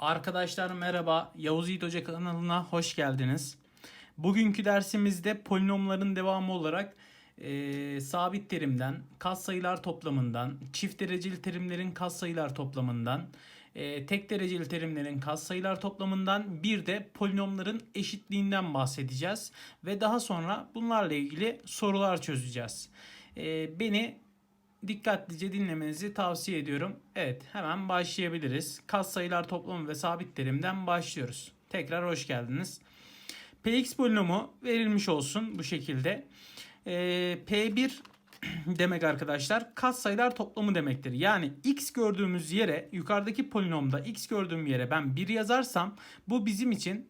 Arkadaşlar merhaba. Yavuz Yiğit Hoca kanalına hoş geldiniz. Bugünkü dersimizde polinomların devamı olarak eee, sabit terimden, katsayılar toplamından, çift dereceli terimlerin katsayılar toplamından, eee, tek dereceli terimlerin katsayılar toplamından bir de polinomların eşitliğinden bahsedeceğiz. Ve daha sonra bunlarla ilgili sorular çözeceğiz. Eee, beni dikkatlice dinlemenizi tavsiye ediyorum. Evet hemen başlayabiliriz. Katsayılar toplamı ve sabit terimden başlıyoruz. Tekrar hoş geldiniz. Px polinomu verilmiş olsun bu şekilde. Ee, P1 demek arkadaşlar katsayılar toplamı demektir. Yani x gördüğümüz yere yukarıdaki polinomda x gördüğüm yere ben 1 yazarsam bu bizim için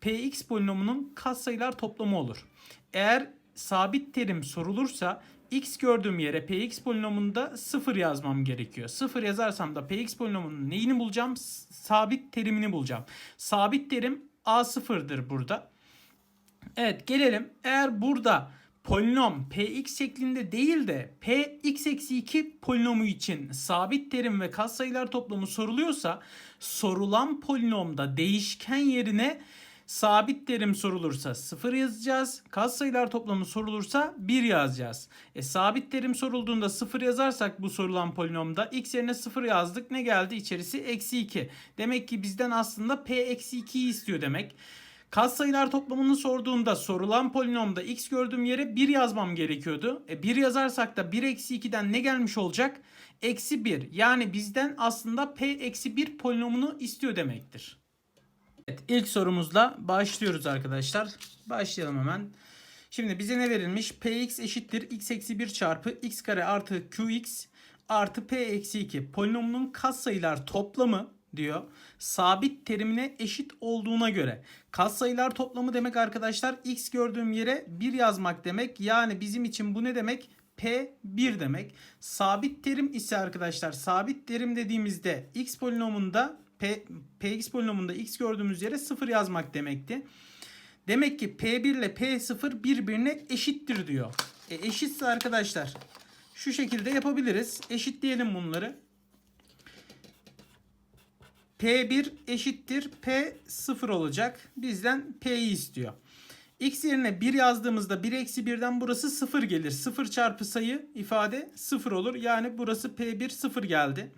Px polinomunun katsayılar toplamı olur. Eğer sabit terim sorulursa x gördüğüm yere px polinomunda 0 yazmam gerekiyor. 0 yazarsam da px polinomunun neyini bulacağım? Sabit terimini bulacağım. Sabit terim a0'dır burada. Evet gelelim. Eğer burada polinom px şeklinde değil de px eksi 2 polinomu için sabit terim ve katsayılar toplamı soruluyorsa sorulan polinomda değişken yerine sabit terim sorulursa 0 yazacağız. Katsayılar toplamı sorulursa 1 yazacağız. E, sabit terim sorulduğunda 0 yazarsak bu sorulan polinomda x yerine 0 yazdık. Ne geldi? İçerisi eksi 2. Demek ki bizden aslında p eksi 2'yi istiyor demek. Katsayılar toplamını sorduğunda sorulan polinomda x gördüğüm yere 1 yazmam gerekiyordu. E 1 yazarsak da 1 eksi 2'den ne gelmiş olacak? Eksi 1. Yani bizden aslında p eksi 1 polinomunu istiyor demektir. Evet, ilk sorumuzla başlıyoruz arkadaşlar. Başlayalım hemen. Şimdi bize ne verilmiş? px eşittir x eksi 1 çarpı x kare artı qx artı p eksi 2. Polinomunun katsayılar toplamı diyor. Sabit terimine eşit olduğuna göre. Katsayılar toplamı demek arkadaşlar x gördüğüm yere 1 yazmak demek. Yani bizim için bu ne demek? P 1 demek. Sabit terim ise arkadaşlar sabit terim dediğimizde x polinomunda P, px polinomunda x gördüğümüz yere 0 yazmak demekti. Demek ki P1 ile P0 birbirine eşittir diyor. E, eşitse arkadaşlar şu şekilde yapabiliriz. Eşitleyelim bunları. P1 eşittir P0 olacak. Bizden P'yi istiyor. X yerine 1 yazdığımızda 1 eksi 1'den burası 0 gelir. 0 çarpı sayı ifade 0 olur. Yani burası P1 0 geldi.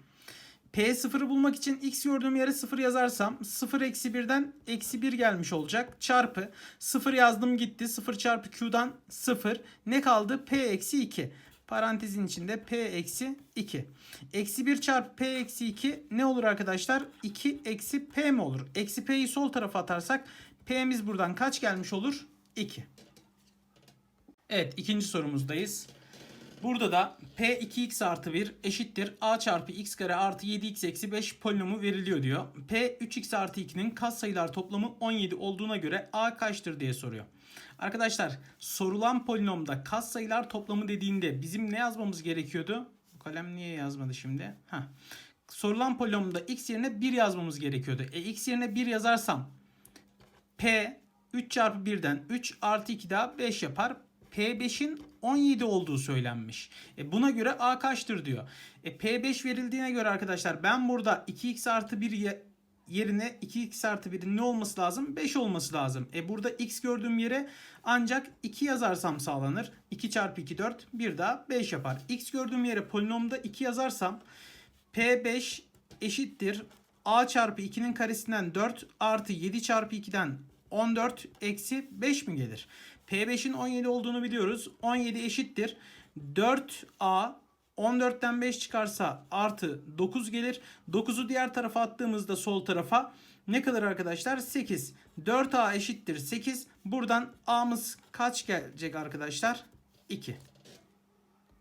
P0'ı bulmak için x gördüğüm yere 0 yazarsam 0 eksi 1'den eksi 1 gelmiş olacak. Çarpı 0 yazdım gitti. 0 çarpı q'dan 0. Ne kaldı? P eksi 2. Parantezin içinde P eksi 2. Eksi 1 çarpı P eksi 2 ne olur arkadaşlar? 2 eksi P mi olur? Eksi P'yi sol tarafa atarsak P'miz buradan kaç gelmiş olur? 2. Evet ikinci sorumuzdayız. Burada da P 2x artı 1 eşittir A çarpı x kare artı 7x eksi 5 polinomu veriliyor diyor. P 3x artı 2'nin katsayılar toplamı 17 olduğuna göre A kaçtır diye soruyor. Arkadaşlar sorulan polinomda katsayılar toplamı dediğinde bizim ne yazmamız gerekiyordu? Bu kalem niye yazmadı şimdi? Heh. Sorulan polinomda x yerine 1 yazmamız gerekiyordu. E x yerine 1 yazarsam P 3 çarpı 1'den 3 artı 2 daha 5 yapar. P5'in 17 olduğu söylenmiş. E buna göre A kaçtır diyor. E P5 verildiğine göre arkadaşlar ben burada 2x artı 1 ye- yerine 2x artı 1'in ne olması lazım? 5 olması lazım. E burada x gördüğüm yere ancak 2 yazarsam sağlanır. 2 çarpı 2 4 bir daha 5 yapar. x gördüğüm yere polinomda 2 yazarsam P5 eşittir A çarpı 2'nin karesinden 4 artı 7 çarpı 2'den 14 eksi 5 mi gelir? P5'in 17 olduğunu biliyoruz. 17 eşittir. 4A 14'ten 5 çıkarsa artı 9 gelir. 9'u diğer tarafa attığımızda sol tarafa ne kadar arkadaşlar? 8. 4A eşittir 8. Buradan A'mız kaç gelecek arkadaşlar? 2.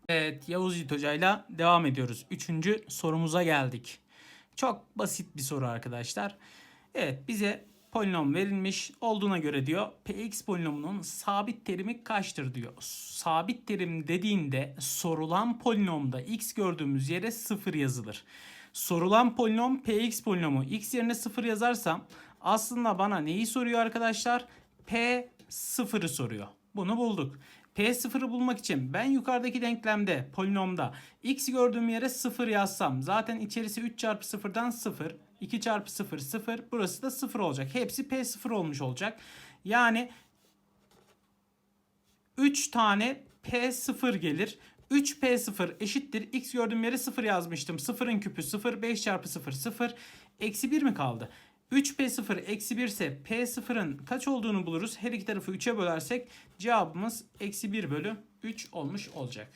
Evet Yavuz Yiğit Hoca'yla devam ediyoruz. Üçüncü sorumuza geldik. Çok basit bir soru arkadaşlar. Evet bize polinom verilmiş olduğuna göre diyor px polinomunun sabit terimi kaçtır diyor. Sabit terim dediğinde sorulan polinomda x gördüğümüz yere 0 yazılır. Sorulan polinom px polinomu x yerine 0 yazarsam aslında bana neyi soruyor arkadaşlar? P0'ı soruyor. Bunu bulduk. P0'ı bulmak için ben yukarıdaki denklemde polinomda x gördüğüm yere 0 yazsam zaten içerisi 3 çarpı 0'dan 0 2 çarpı 0 0. Burası da 0 olacak. Hepsi P0 olmuş olacak. Yani 3 tane P0 gelir. 3P0 eşittir. X gördüğüm yere 0 yazmıştım. 0'ın küpü 0. 5 çarpı 0 0. Eksi 1 mi kaldı? 3P0 eksi 1 ise P0'ın kaç olduğunu buluruz. Her iki tarafı 3'e bölersek cevabımız eksi 1 bölü 3 olmuş olacak.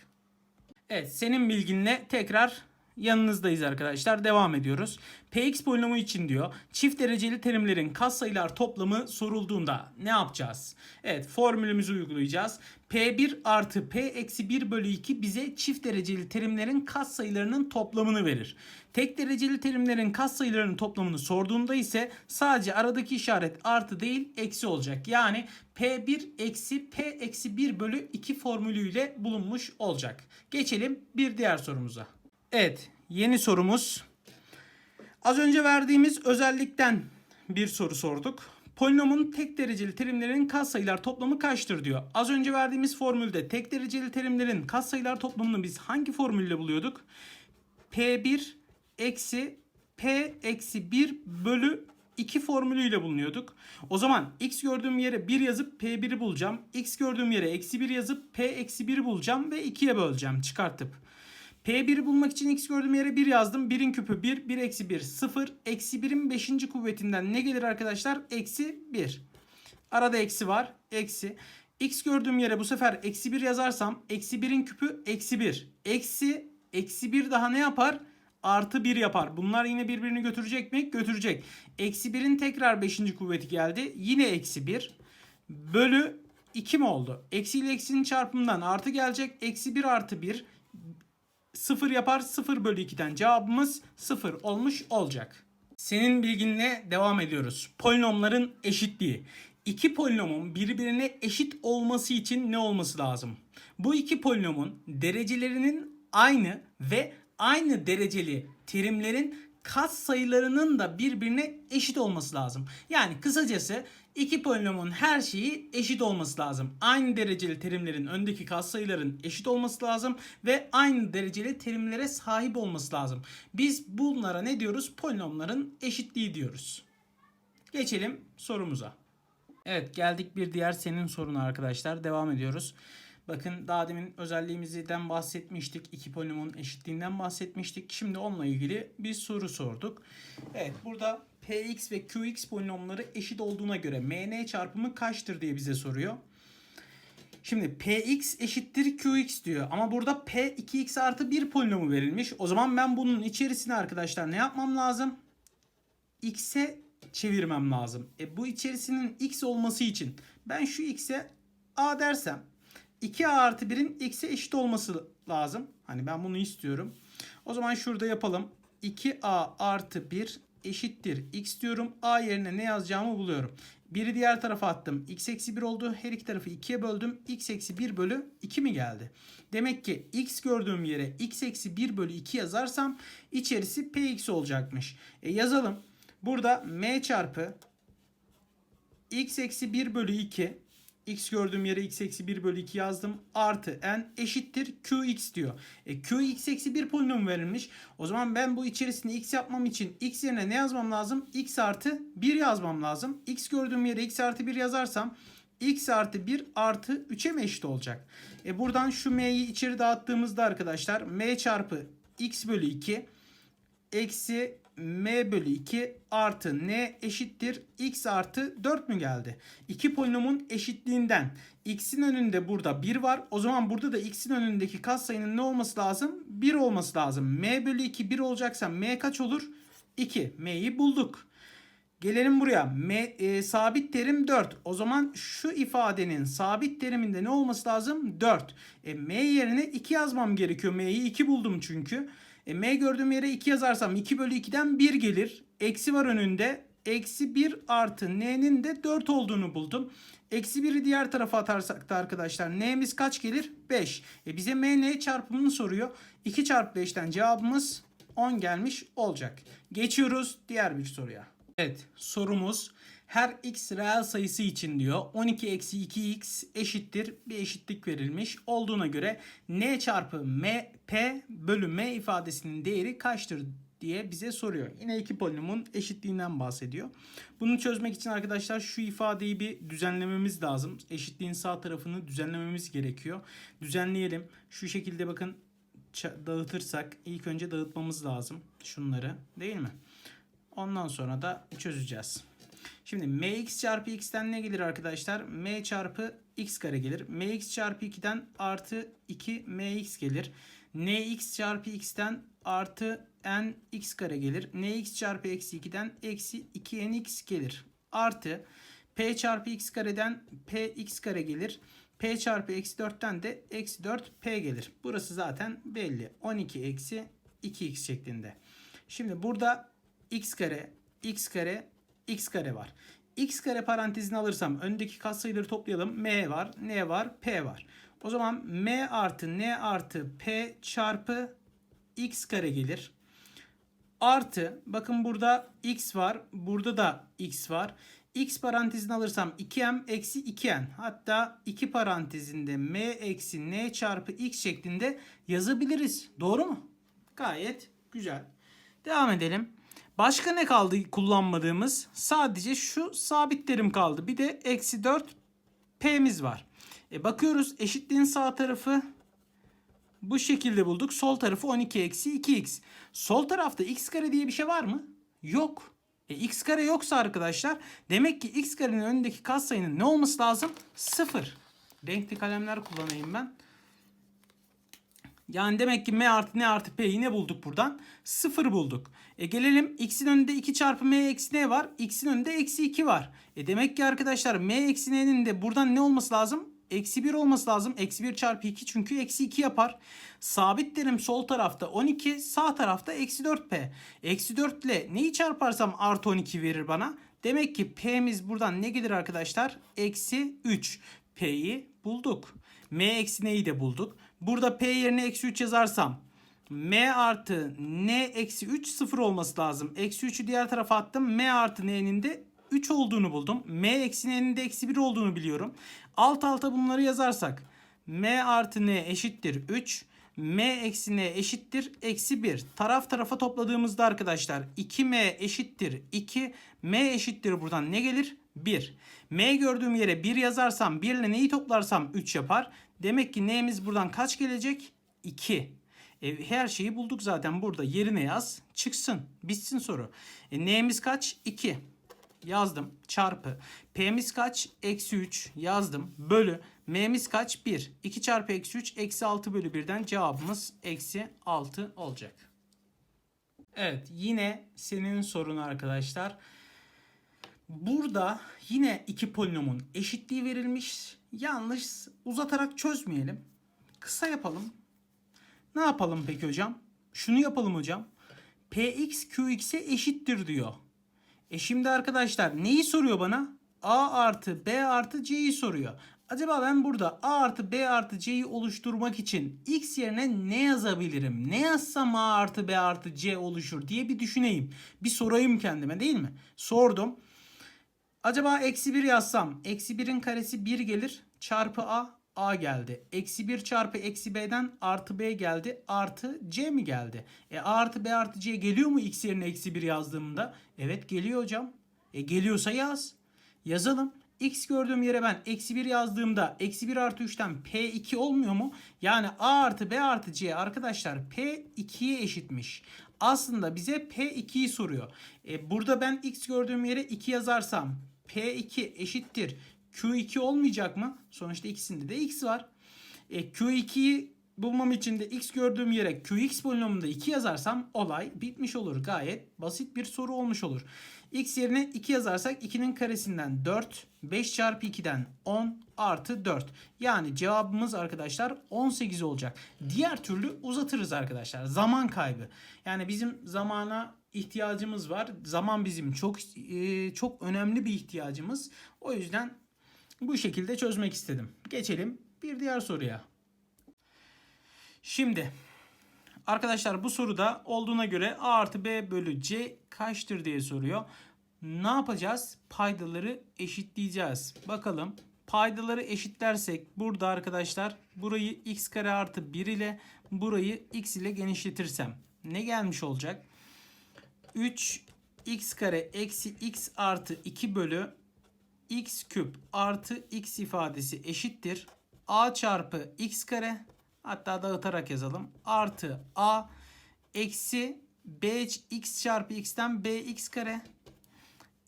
Evet senin bilginle tekrar yanınızdayız arkadaşlar. Devam ediyoruz. Px polinomu için diyor. Çift dereceli terimlerin katsayılar toplamı sorulduğunda ne yapacağız? Evet formülümüzü uygulayacağız. P1 artı P eksi 1 bölü 2 bize çift dereceli terimlerin katsayılarının toplamını verir. Tek dereceli terimlerin katsayılarının toplamını sorduğunda ise sadece aradaki işaret artı değil eksi olacak. Yani P1 eksi P eksi 1 bölü 2 formülüyle bulunmuş olacak. Geçelim bir diğer sorumuza. Evet yeni sorumuz. Az önce verdiğimiz özellikten bir soru sorduk. Polinomun tek dereceli terimlerinin katsayılar toplamı kaçtır diyor. Az önce verdiğimiz formülde tek dereceli terimlerin katsayılar toplamını biz hangi formülle buluyorduk? P1 eksi P eksi 1 bölü 2 formülüyle bulunuyorduk. O zaman x gördüğüm yere 1 yazıp P1'i bulacağım. x gördüğüm yere eksi 1 yazıp P eksi 1'i bulacağım ve 2'ye böleceğim çıkartıp. P1'i bulmak için x gördüğüm yere 1 yazdım. 1'in küpü 1, 1 eksi 1, 0. Eksi 1'in 5. kuvvetinden ne gelir arkadaşlar? Eksi 1. Arada eksi var. Eksi. X gördüğüm yere bu sefer eksi 1 yazarsam eksi 1'in küpü eksi 1. Eksi, eksi 1 daha ne yapar? Artı 1 yapar. Bunlar yine birbirini götürecek mi? Götürecek. Eksi 1'in tekrar 5. kuvveti geldi. Yine eksi 1. Bölü 2 mi oldu? Eksi ile eksinin çarpımından artı gelecek. Eksi 1 artı 1 0 yapar 0 bölü 2'den cevabımız 0 olmuş olacak. Senin bilginle devam ediyoruz. Polinomların eşitliği. İki polinomun birbirine eşit olması için ne olması lazım? Bu iki polinomun derecelerinin aynı ve aynı dereceli terimlerin kat sayılarının da birbirine eşit olması lazım. Yani kısacası iki polinomun her şeyi eşit olması lazım. Aynı dereceli terimlerin öndeki katsayıların eşit olması lazım ve aynı dereceli terimlere sahip olması lazım. Biz bunlara ne diyoruz? Polinomların eşitliği diyoruz. Geçelim sorumuza. Evet geldik bir diğer senin soruna arkadaşlar. Devam ediyoruz. Bakın daha demin özelliğimizden bahsetmiştik. İki polinomun eşitliğinden bahsetmiştik. Şimdi onunla ilgili bir soru sorduk. Evet burada Px ve Qx polinomları eşit olduğuna göre Mn çarpımı kaçtır diye bize soruyor. Şimdi Px eşittir Qx diyor. Ama burada P 2x artı 1 polinomu verilmiş. O zaman ben bunun içerisine arkadaşlar ne yapmam lazım? X'e çevirmem lazım. E bu içerisinin x olması için ben şu x'e a dersem 2a artı 1'in x'e eşit olması lazım. Hani ben bunu istiyorum. O zaman şurada yapalım. 2a artı 1 eşittir x diyorum. A yerine ne yazacağımı buluyorum. Biri diğer tarafa attım. x eksi 1 oldu. Her iki tarafı 2'ye böldüm. x eksi 1 bölü 2 mi geldi? Demek ki x gördüğüm yere x eksi 1 bölü 2 yazarsam içerisi px olacakmış. E yazalım. Burada m çarpı x eksi 1 bölü 2 x gördüğüm yere x eksi 1 bölü 2 yazdım. Artı n eşittir qx diyor. E, qx eksi 1 polinom verilmiş. O zaman ben bu içerisinde x yapmam için x yerine ne yazmam lazım? x artı 1 yazmam lazım. x gördüğüm yere x artı 1 yazarsam x artı 1 artı 3'e mi eşit olacak? E buradan şu m'yi içeri dağıttığımızda arkadaşlar m çarpı x bölü 2 eksi m bölü 2 artı n eşittir x artı 4 mü geldi? İki polinomun eşitliğinden x'in önünde burada 1 var. O zaman burada da x'in önündeki katsayının ne olması lazım? 1 olması lazım. m bölü 2 1 olacaksa m kaç olur? 2. m'yi bulduk. Gelelim buraya. M, e, sabit terim 4. O zaman şu ifadenin sabit teriminde ne olması lazım? 4. E, m yerine 2 yazmam gerekiyor. m'yi 2 buldum çünkü. E, m gördüğüm yere 2 yazarsam 2 bölü 2'den 1 gelir. Eksi var önünde. Eksi 1 artı n'nin de 4 olduğunu buldum. Eksi 1'i diğer tarafa atarsak da arkadaşlar n'miz kaç gelir? 5. E bize m n çarpımını soruyor. 2 çarpı 5'ten cevabımız 10 gelmiş olacak. Geçiyoruz diğer bir soruya. Evet sorumuz her x reel sayısı için diyor 12 eksi 2x eşittir bir eşitlik verilmiş olduğuna göre n çarpı m p bölü m ifadesinin değeri kaçtır diye bize soruyor. Yine iki polinomun eşitliğinden bahsediyor. Bunu çözmek için arkadaşlar şu ifadeyi bir düzenlememiz lazım. Eşitliğin sağ tarafını düzenlememiz gerekiyor. Düzenleyelim. Şu şekilde bakın dağıtırsak ilk önce dağıtmamız lazım şunları değil mi? Ondan sonra da çözeceğiz. Şimdi mx çarpı x'ten ne gelir arkadaşlar? m çarpı x kare gelir. mx çarpı 2'den artı 2 mx gelir. nx çarpı x'ten artı n x kare gelir. nx çarpı eksi 2'den eksi 2 nx gelir. Artı p çarpı x kareden p x kare gelir. p çarpı eksi 4'ten de eksi 4 p gelir. Burası zaten belli. 12 eksi 2x şeklinde. Şimdi burada x kare, x kare, x kare var. x kare parantezini alırsam öndeki katsayıları toplayalım. m var, n var, p var. O zaman m artı n artı p çarpı x kare gelir. Artı bakın burada x var. Burada da x var. x parantezini alırsam 2m eksi 2n. Hatta 2 parantezinde m eksi n çarpı x şeklinde yazabiliriz. Doğru mu? Gayet güzel. Devam edelim. Başka ne kaldı kullanmadığımız? Sadece şu sabit terim kaldı. Bir de eksi 4 p'miz var. E bakıyoruz eşitliğin sağ tarafı bu şekilde bulduk. Sol tarafı 12 eksi 2x. Sol tarafta x kare diye bir şey var mı? Yok. E, x kare yoksa arkadaşlar demek ki x karenin önündeki katsayının ne olması lazım? 0. Renkli kalemler kullanayım ben. Yani demek ki m artı n artı p'yi ne bulduk buradan? 0 bulduk. E gelelim x'in önünde 2 çarpı m eksi n var. x'in önünde eksi 2 var. E demek ki arkadaşlar m eksi n'nin de buradan ne olması lazım? Eksi 1 olması lazım. Eksi 1 çarpı 2 çünkü eksi 2 yapar. Sabit terim sol tarafta 12 sağ tarafta eksi 4p. Eksi 4 ile neyi çarparsam artı 12 verir bana. Demek ki p'miz buradan ne gelir arkadaşlar? Eksi 3. P'yi bulduk. M eksi n'yi de bulduk. Burada P yerine eksi 3 yazarsam M artı N eksi 3 sıfır olması lazım. Eksi 3'ü diğer tarafa attım. M artı N'nin de 3 olduğunu buldum. M eksi N'nin de eksi 1 olduğunu biliyorum. Alt alta bunları yazarsak M artı N eşittir 3. M eksi N eşittir eksi 1. Taraf tarafa topladığımızda arkadaşlar 2M eşittir 2. M eşittir buradan ne gelir? 1. M gördüğüm yere 1 yazarsam 1 ile neyi toplarsam 3 yapar. Demek ki N'miz buradan kaç gelecek? 2. E, her şeyi bulduk zaten burada. Yerine yaz. Çıksın. Bitsin soru. E, N'miz kaç? 2. Yazdım. Çarpı. P'miz kaç? Eksi 3. Yazdım. Bölü. M'miz kaç? 1. 2 çarpı eksi 3. Eksi 6 bölü 1'den cevabımız eksi 6 olacak. Evet. Yine senin sorun arkadaşlar. Burada yine iki polinomun eşitliği verilmiş. Yanlış uzatarak çözmeyelim. Kısa yapalım. Ne yapalım peki hocam? Şunu yapalım hocam. Px Qx'e eşittir diyor. E şimdi arkadaşlar neyi soruyor bana? A artı B artı C'yi soruyor. Acaba ben burada A artı B artı C'yi oluşturmak için X yerine ne yazabilirim? Ne yazsam A artı B artı C oluşur diye bir düşüneyim. Bir sorayım kendime değil mi? Sordum. Acaba eksi 1 yazsam eksi 1'in karesi 1 gelir çarpı a a geldi. Eksi 1 çarpı eksi b'den artı b geldi artı c mi geldi? E a artı b artı c geliyor mu x yerine eksi 1 yazdığımda? Evet geliyor hocam. E geliyorsa yaz. Yazalım. X gördüğüm yere ben eksi 1 yazdığımda eksi 1 artı 3'ten P2 olmuyor mu? Yani A artı B artı C arkadaşlar P2'ye eşitmiş. Aslında bize P2'yi soruyor. E, burada ben X gördüğüm yere 2 yazarsam P2 eşittir Q2 olmayacak mı? Sonuçta ikisinde de X var. E, Q2'yi bulmam için de X gördüğüm yere QX polinomunda 2 yazarsam olay bitmiş olur. Gayet basit bir soru olmuş olur. X yerine 2 yazarsak 2'nin karesinden 4, 5 çarpı 2'den 10 artı 4. Yani cevabımız arkadaşlar 18 olacak. Diğer türlü uzatırız arkadaşlar. Zaman kaybı. Yani bizim zamana ihtiyacımız var. Zaman bizim çok e, çok önemli bir ihtiyacımız. O yüzden bu şekilde çözmek istedim. Geçelim bir diğer soruya. Şimdi arkadaşlar bu soruda olduğuna göre A artı B bölü C kaçtır diye soruyor. Ne yapacağız? Paydaları eşitleyeceğiz. Bakalım paydaları eşitlersek burada arkadaşlar burayı x kare artı 1 ile burayı x ile genişletirsem ne gelmiş olacak? 3 x kare eksi x artı 2 bölü x küp artı x ifadesi eşittir. a çarpı x kare hatta dağıtarak yazalım. Artı a eksi b x çarpı x'ten bx kare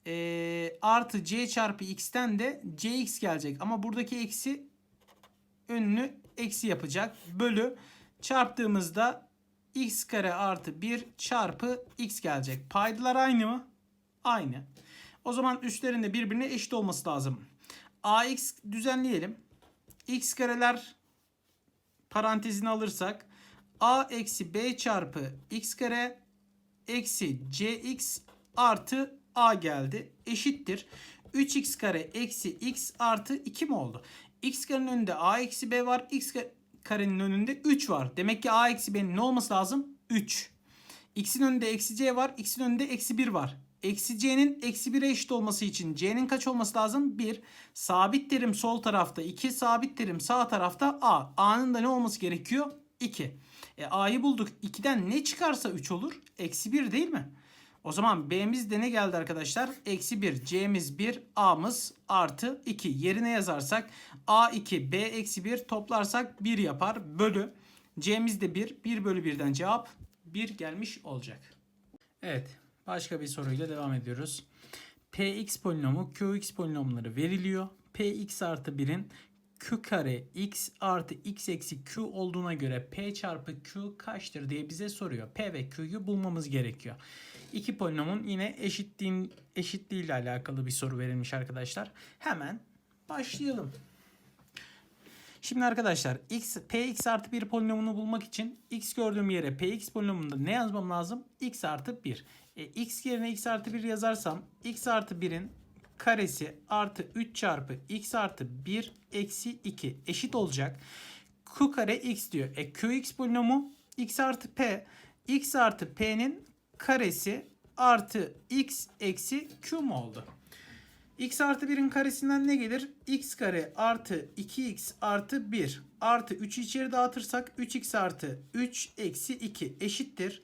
e, artı c çarpı x'ten de cx gelecek. Ama buradaki eksi önünü eksi yapacak. Bölü çarptığımızda x kare artı 1 çarpı x gelecek. Paydalar aynı mı? Aynı. O zaman üstlerinde birbirine eşit olması lazım. ax düzenleyelim. x kareler parantezini alırsak a eksi b çarpı x kare eksi cx artı a geldi. Eşittir. 3x kare eksi x artı 2 mi oldu? x karenin önünde a eksi b var. x karenin önünde 3 var. Demek ki a eksi b'nin ne olması lazım? 3. x'in önünde eksi c var. x'in önünde eksi 1 var. Eksi c'nin eksi 1'e eşit olması için c'nin kaç olması lazım? 1. Sabit terim sol tarafta 2. Sabit terim sağ tarafta a. a'nın da ne olması gerekiyor? 2. E, a'yı bulduk. 2'den ne çıkarsa 3 olur. Eksi 1 değil mi? O zaman b'miz de ne geldi arkadaşlar? Eksi 1. c'miz 1. a'mız artı 2. Yerine yazarsak a2 b eksi 1 toplarsak 1 yapar. Bölü. c'miz de 1. 1 bölü 1'den cevap 1 gelmiş olacak. Evet. Başka bir soruyla devam ediyoruz. Px polinomu Qx polinomları veriliyor. Px artı 1'in Q kare x artı x eksi Q olduğuna göre P çarpı Q kaçtır diye bize soruyor. P ve Q'yu bulmamız gerekiyor. İki polinomun yine eşitliğin, eşitliği ile alakalı bir soru verilmiş arkadaşlar. Hemen başlayalım. Şimdi arkadaşlar x px artı 1 polinomunu bulmak için x gördüğüm yere px polinomunda ne yazmam lazım? x artı 1. E, x yerine x artı 1 yazarsam x artı 1'in karesi artı 3 çarpı x artı 1 eksi 2 eşit olacak. q kare x diyor. E qx polinomu x artı p. x artı p'nin karesi artı x eksi q mu oldu? x artı 1'in karesinden ne gelir? x kare artı 2x artı 1 artı 3'ü içeri dağıtırsak 3x artı 3 eksi 2 eşittir.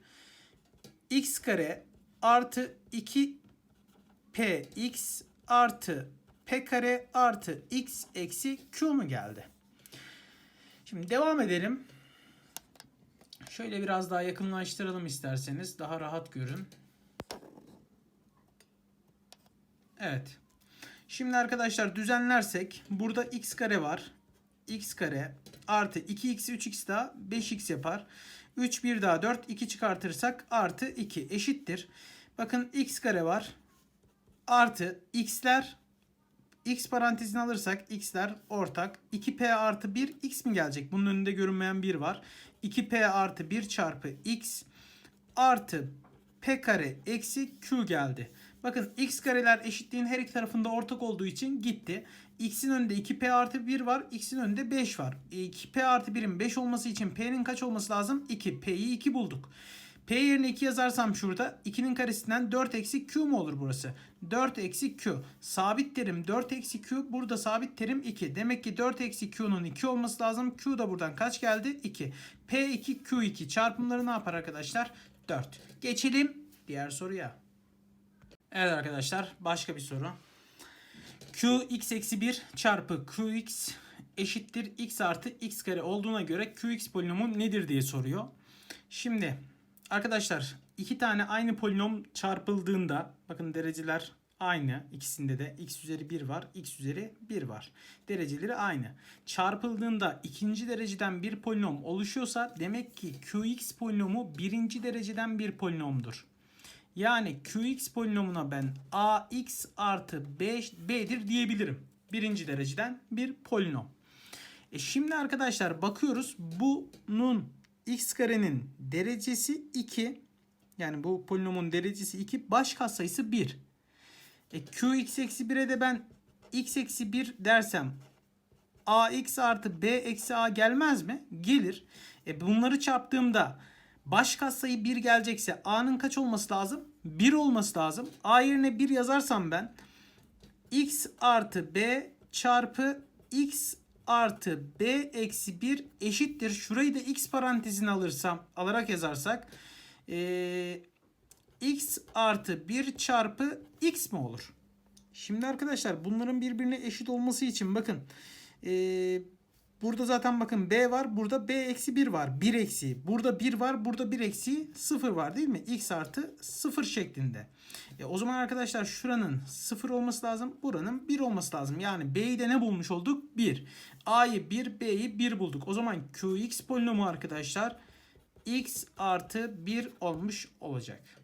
x kare artı 2 p x artı p kare artı x eksi q mu geldi? Şimdi devam edelim. Şöyle biraz daha yakınlaştıralım isterseniz. Daha rahat görün. Evet. Şimdi arkadaşlar düzenlersek burada x kare var. x kare artı 2x 3x daha 5x yapar. 3 1 daha 4 2 çıkartırsak artı 2 eşittir. Bakın x kare var. Artı x'ler x parantezini alırsak x'ler ortak. 2p artı 1 x mi gelecek? Bunun önünde görünmeyen 1 var. 2p artı 1 çarpı x artı p kare eksi q geldi. Bakın x kareler eşitliğin her iki tarafında ortak olduğu için gitti. x'in önünde 2p artı 1 var. x'in önünde 5 var. 2p artı 1'in 5 olması için p'nin kaç olması lazım? 2. p'yi 2 bulduk. P yerine 2 yazarsam şurada 2'nin karesinden 4 eksi Q mu olur burası? 4 eksi Q. Sabit terim 4 eksi Q. Burada sabit terim 2. Demek ki 4 eksi Q'nun 2 olması lazım. Q da buradan kaç geldi? 2. P2 Q2 çarpımları ne yapar arkadaşlar? 4. Geçelim diğer soruya. Evet arkadaşlar başka bir soru. Q x eksi 1 çarpı Qx eşittir x artı x kare olduğuna göre Qx polinomu nedir diye soruyor. Şimdi Arkadaşlar iki tane aynı polinom çarpıldığında bakın dereceler aynı ikisinde de x üzeri 1 var x üzeri 1 var. Dereceleri aynı. Çarpıldığında ikinci dereceden bir polinom oluşuyorsa demek ki qx polinomu birinci dereceden bir polinomdur. Yani qx polinomuna ben ax artı 5 b'dir diyebilirim. Birinci dereceden bir polinom. E şimdi arkadaşlar bakıyoruz bunun x karenin derecesi 2. Yani bu polinomun derecesi 2. Baş katsayısı 1. E, qx eksi 1'e de ben x eksi 1 dersem ax artı b eksi a gelmez mi? Gelir. E, bunları çarptığımda baş katsayı 1 gelecekse a'nın kaç olması lazım? 1 olması lazım. a yerine 1 yazarsam ben x artı b çarpı x artı b eksi 1 eşittir. Şurayı da x parantezine alırsam alarak yazarsak ee, x artı 1 çarpı x mi olur? Şimdi arkadaşlar bunların birbirine eşit olması için bakın. Ee, burada zaten bakın b var. Burada b eksi 1 var. 1 eksi. Burada 1 var. Burada 1 eksi 0 var değil mi? x artı 0 şeklinde. E, o zaman arkadaşlar şuranın 0 olması lazım. Buranın 1 olması lazım. Yani b'yi de ne bulmuş olduk? 1. a'yı 1, b'yi 1 bulduk. O zaman qx polinomu arkadaşlar x artı 1 olmuş olacak.